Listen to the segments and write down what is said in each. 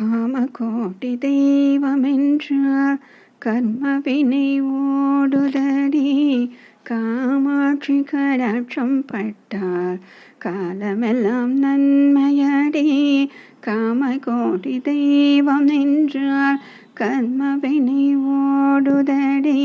காமகோட்டி தெய்வமென்றால் கர்மவினை ஓடுதடி காமாட்சி கடாட்சம் பட்டால் காலமெல்லாம் நன்மையடி. காமகோட்டி தெய்வம் என்றால் கர்மவினை ஓடுதடி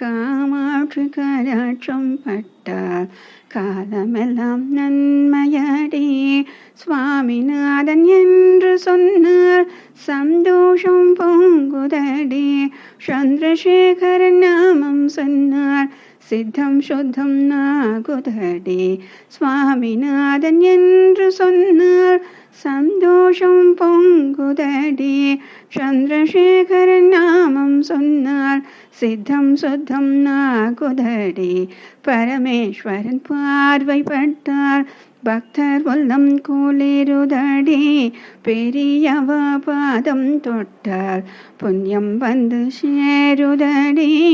காமாட்சி கடாட்சம் பட்டால் காலமெல்லாம் நன்மையடி. சுவாமிநாதன் என்று சொன்னார். சந்தோஷம் பொங்குதடி. சந்திரசேகரன் நாமம் சொன்னார். சித்தம் சுத்தம் நாகுதடி. சுவாமிநாதன் என்று சொன்னார் சந்தோஷம் பொங்குதடி. சந்திரசேகரன் நாமம் சொன்னார் சித்தம் சுத்தம் நாகுதடி. பரமேஸ்வரன் பார்வைப்பட்டார் பக்தர் உள்ளம் கூலிருதடி பெரியவ பாதம் தொட்டார் புண்ணியம் வந்து சேருதடி.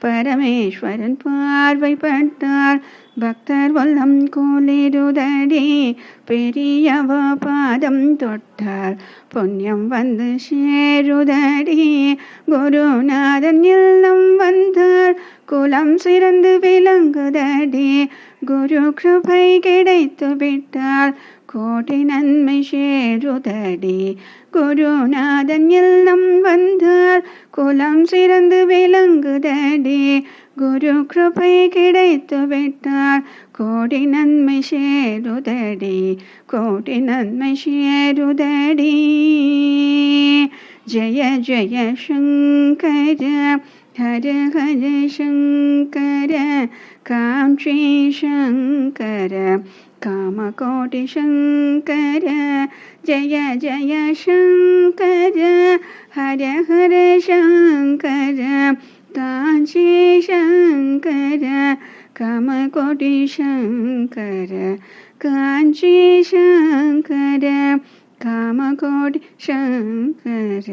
பரமேஸ்வரன் பார்வைப்பட்டார். பக்தர் வல்லம் குளிருதடி பெரியவ பாதம் தொட்டார். புண்ணியம் வந்து சேருதடி குருநாதன் இல்லம் வந்தார். குலம் சிறந்து விளங்குதடி குரு கிருபை கிடைத்து விட்டார். கோடி நன்மை சேருதடி குருநாதன் இல்லம் குலம் சிறந்து விளங்குதடி குரு கிருபை கிடைத்து விட்டால் கோடி நன்மை சேருதடி கோடி நன்மை சேருதடி ஜய ஜய சங்கர ஹர ஹர சங்கர காஞ்சி சங்கர காமகோட்டி சங்கர जय जय शङ्कर हर हर शङ्कर काञ्चे शङ्कर कमकोटि शङ्कर काञ्चे शङ्कर कामकोटि शङ्कर